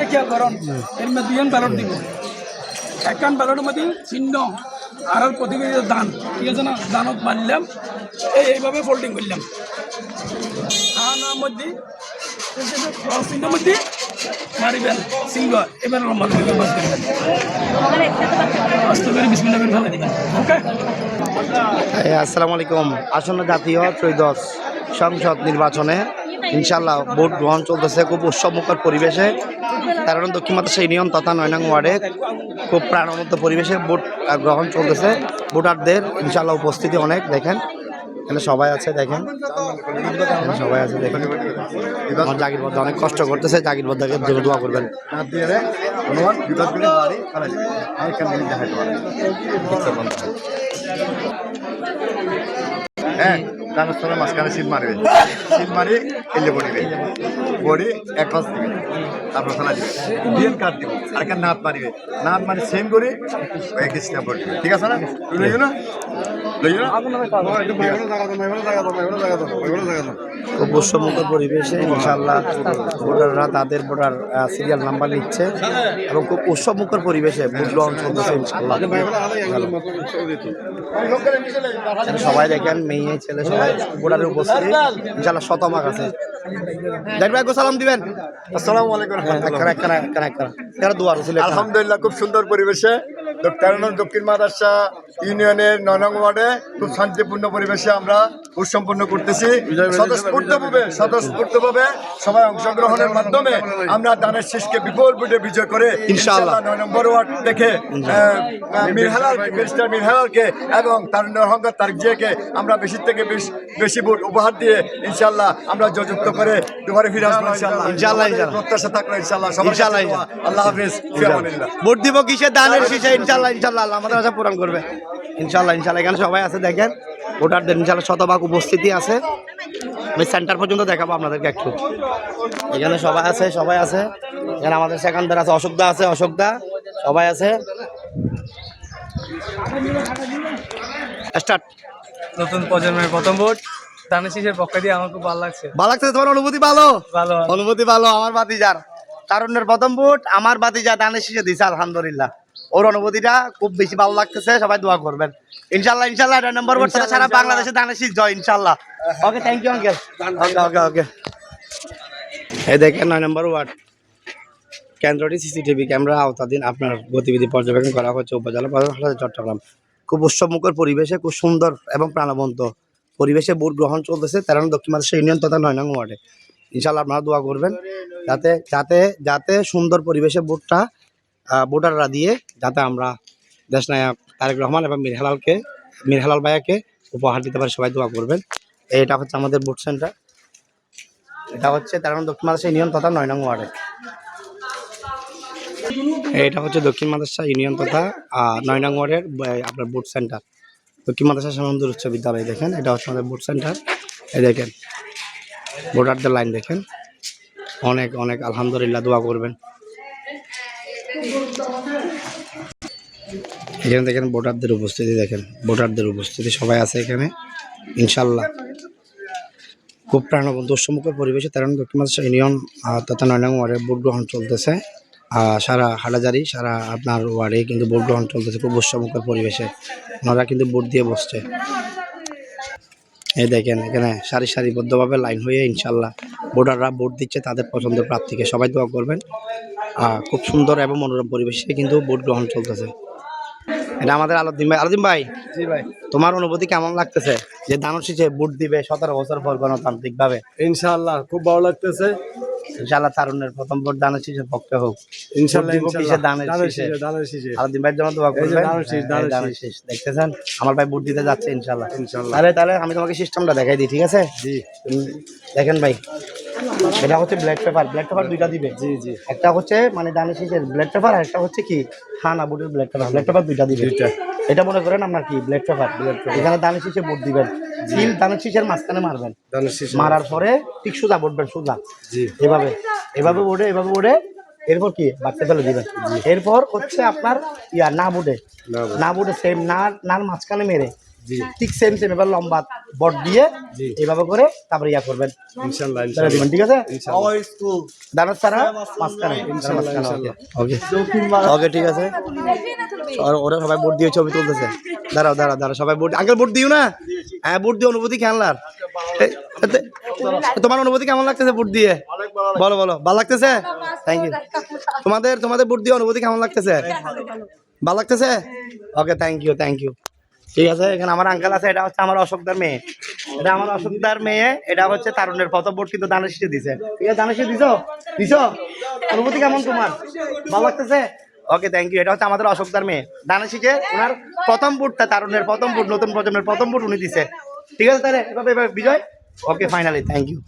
ব্যালটকে খেয়াল এর মধ্যে দুজন ব্যালট দিব। একখান ব্যালটের মধ্যে চিহ্ন আর প্রতিবেদী দান। ঠিক আছে না? দানত মারলাম এই এইভাবে ফোল্ডিং করলাম ওকে আসসালামু আলাইকুম। আসন্ন জাতীয় ত্রয়োদশ সংসদ নির্বাচনে ইনশাল্লাহ ভোট গ্রহণ চলতেছে খুব উৎসবমুখর পরিবেশে। কারণ দক্ষিণ মাতাসা ইউনিয়ন তথা নয়নাং ওয়ার্ডে খুব প্রাণবন্ত পরিবেশে ভোট গ্রহণ চলতেছে। ভোটারদের ইনশাল্লাহ উপস্থিতি অনেক, দেখেন। এখানে সবাই আছে, দেখেন। সবাই আছে, দেখেন। আমার জাগির বদ্ধ অনেক কষ্ট করতেছে জাগির বদ্দাকে জন্য দোয়া করবেন। ডানের স্তরে মাঝখানে সিল মারবে। সিল মারি এলে পড়িবে। বড়ি এক পাশ দিবে। তারপর ফেলা দিবে। ডিএন কাট দিব। আর একটা নাত মারিবে। নাত মারি সেম করে এক স্টেপ পড়বে। ঠিক আছে না? লইও না? খুব উৎসবমুখর পরিবেশে ইনশাল্লাহ ভোটাররা তাদের ভোটার সিরিয়াল নাম্বার নিচ্ছে এবং খুব উৎসবমুখর পরিবেশে ভোট গ্রহণ চলতেছে ইনশাল্লাহ সবাই দেখেন মেয়ে ছেলে সবাই ভোটারের উপস্থিতি। ইনশাল্লাহ শতমাক আছে। সালাম দিবেন। আসসালামু আলাইকুম আলহামদুলিল্লাহ খুব সুন্দর পরিবেশে। তেরো নং দক্ষিণ মাদাসা ইউনিয়নের ননং ওয়ার্ডে খুব শান্তিপূর্ণ পরিবেশে আমরা ভোট সম্পন্ন করতেছি স্বতঃস্ফূর্তভাবে স্বতঃস্ফূর্তভাবে সবাই অংশগ্রহণের মাধ্যমে আমরা দানের শীষকে বিপুল ভোটে বিজয় করে ইনশাআল্লাহ। নয় নম্বর ওয়ার্ড দেখে মিরহালাল মিনিস্টার মিরহালালকে এবং তারুণ্য অহংকার তারিক জিয়াকে আমরা বেশি থেকে বেশ- বেশি ভোট উপহার দিয়ে ইনশাল্লাহ আমরা জয়যুক্ত করে দুবারে ফিরে আসব ইনশাআল্লাহ, ইনশাআল্লাহ। প্রত্যাশা থাকল কাছে ইনশাআল্লাহ, আল্লাহ হাফিজ। ভোট দিব কিসে? দানের শীষে ইনশাল্লাহ ইনশাল্লাহ আল্লাহ আমাদের আশা পূরণ করবে। ইনশাল্লাহ ইনশাল্লাহ এখানে সবাই আছে দেখেন। ভোটারদের ইনশাল্লাহ শতভাগ উপস্থিতি আছে। আমি সেন্টার পর্যন্ত দেখাবো আপনাদেরকে একটু। এখানে সবাই আছে সবাই আছে। এখানে আমাদের সেখানদার আছে অশোকদা আছে অশোকদা সবাই আছে। স্টার্ট নতুন প্রজন্মের প্রথম ভোট। দানের শীষের পক্ষ দিয়ে আমার খুব ভালো লাগছে। ভালো লাগছে তোমার অনুভূতি ভালো? ভালো। অনুভূতি ভালো আমার বাতিজার তারুণ্যের প্রথম ভোট আমার বাতিজা দানের শীষে দিছে আলহামদুলিল্লাহ। ওর অনুভূতিটা খুব বেশি ভালো লাগতেছে সবাই দোয়া করবেন। ইনশাল্লাহ ইনশাল্লাহ এটা নম্বর ভোট সারা বাংলাদেশে দানের জয় ইনশাল্লাহ। Okay thank you uncle okay okay okay এই দেখেন নয় নম্বর ওয়ার্ড কেন্দ্রটি সিসিটিভি ক্যামেরা আওতাধীন। আপনার গতিবিধি পর্যবেক্ষণ করা হচ্ছে উপজেলা প্রশাসন চট্টগ্রাম। খুব উৎসবমুখর পরিবেশে খুব সুন্দর এবং প্রাণবন্ত পরিবেশে ভোট গ্রহণ চলতেছে তেরো দক্ষিণ মাদেশ ইউনিয়ন তথা নয় নং ওয়ার্ডে। ইনশাল্লাহ আপনারা দোয়া করবেন যাতে যাতে যাতে সুন্দর পরিবেশে ভোটটা ভোটাররা দিয়ে যাতে আমরা দেশনায়ক তারেক রহমান এবং মীর হেলালকে, মীর ভাইয়াকে উপহার দিতে পারি, সবাই দোয়া করবেন। এটা হচ্ছে আমাদের ভোট সেন্টার। এটা হচ্ছে তেরো দক্ষিণ মাদেশ ইউনিয়ন তথা নয় নং ওয়ার্ডে। এটা হচ্ছে দক্ষিণ মাদ্রাসা ইউনিয়ন তথা নয় নং ওয়ার্ডের আপনার বুট সেন্টার। দক্ষিণ মাদ্রাসা সামন্দুর উচ্চ বিদ্যালয় দেখেন, এটা হচ্ছে আমাদের বুট সেন্টার। এই দেখেন, ভোটারদের লাইন দেখেন। অনেক অনেক, আলহামদুলিল্লাহ, দোয়া করবেন। এখানে দেখেন ভোটারদের উপস্থিতি, দেখেন ভোটারদের উপস্থিতি, সবাই আছে এখানে ইনশাল্লাহ খুব প্রাণবন্ত উৎসমুখের পরিবেশে তেরো দক্ষিণ ইউনিয়ন তথা নয় নং ওয়ার্ডে ভোট গ্রহণ চলতেছে। সারা হাটাজারি, সারা আপনার ওয়ার্ডে কিন্তু ভোট গ্রহণ চলতেছে, খুব উৎসমুখের পরিবেশে। ওনারা কিন্তু ভোট দিয়ে বসছে। এই দেখেন, এখানে সারি সারিবদ্ধভাবে লাইন হয়ে ইনশাল্লাহ ভোটাররা ভোট দিচ্ছে তাদের পছন্দের প্রার্থীকে। সবাই দোয়া করবেন। খুব সুন্দর এবং মনোরম পরিবেশে কিন্তু ভোট গ্রহণ চলতেছে। এটা আমাদের আলাদিন ভাই। আলাদিন ভাই জি ভাই। তোমার অনুভূতি কেমন লাগতেছে? যে দানব শীষে ভোট দিবে সতেরো বছর পর গণতান্ত্রিক ভাবে ইনশাআল্লাহ খুব ভালো লাগতেছে। ইনশাল্লাহ তারুণের প্রথম ভোট দানের শীষের পক্ষে হোক। ইনশাআল্লাহ ভোট দিব কিসের দানের শীষে? দানের শীষে আলাদিন ভাইয়ের জন্য দোয়া করবেন। দানের শীষ, এই দানের দানের শীষ। দেখতেছেন? আমার ভাই ভোট দিতে যাচ্ছে ইনশাল্লাহ ইনশাআল্লাহ। তাহলে তাহলে আমি তোমাকে সিস্টেমটা দেখাই দিই ঠিক আছে? জি। দেখেন ভাই এটা হচ্ছে ব্ল্যাক পেপার ব্ল্যাক পেপার দুইটা দিবে। জি জি। একটা হচ্ছে মানে দানের শীষের ব্ল্যাক পেপার আর একটা হচ্ছে কি খানা বুটের ব্ল্যাক পেপার ব্ল্যাক পেপার দুইটা দিবে। এটা মনে করেন আপনার কি ব্ল্যাক পেপার এখানে দানের শীষে ভোট দিবেন। তিন দানের শীষের মাঝখানে মারবেন। মারার পরে ঠিক সোজা ভোটবেন সোজা। জি। এভাবে এভাবে ওড়ে এভাবে ওড়ে এরপর কি বাচ্চা ফেলে দিবেন। এরপর হচ্ছে আপনার ইয়া না বুটে না বুটে। না বুটে সেম না নার মাঝখানে মেরে। ঠিক সেম সেম এবার লম্বা বট দিয়ে এইভাবে করে তারপরে ইয়া করবেন। ইনশাল্লাহ তাহলে ঠিক আছে? দানার ছাড়া মাঝখানে ওকে। ওকে ঠিক আছে। আর ওরা সবাই ভোট দিয়ে ছবি তুলতেছে। দাঁড়াও দাঁড়াও দাঁড়াও সবাই ভোট আঙ্কেল ভোট দিও না? হ্যাঁ ভোট দিয়ে অনুভূতি খেলনার। তোমার অনুভূতি কেমন লাগতেছে ভোট দিয়ে? বলো বলো ভালো লাগতেছে? থ্যাংক ইউ তোমাদের তোমাদের ভোট দিয়ে অনুভূতি কেমন লাগতেছে? ভালো লাগতেছে? Okay thank you thank you ঠিক আছে, এখানে আমার আঙ্কেল আছে, এটা হচ্ছে আমার অশোকদার মেয়ে। এটা আমার অশোকদার মেয়ে, এটা হচ্ছে তারুণের প্রথম কিন্তু দানের শীষে দিছে। ঠিক আছে দানের শীষে দিছো? দিছো? অনুভূতি কেমন তোমার? ভালো লাগতেছে? ওকে থ্যাংক ইউ এটা হচ্ছে আমাদের অশোকদার মেয়ে। দানের শীষে ওনার প্রথম ভোটটা তারুণের প্রথম বুট নতুন প্রজন্মের প্রথম বুট উনি দিছে। ঠিক আছে, তাহলে এভাবে বিজয়? Okay finally thank you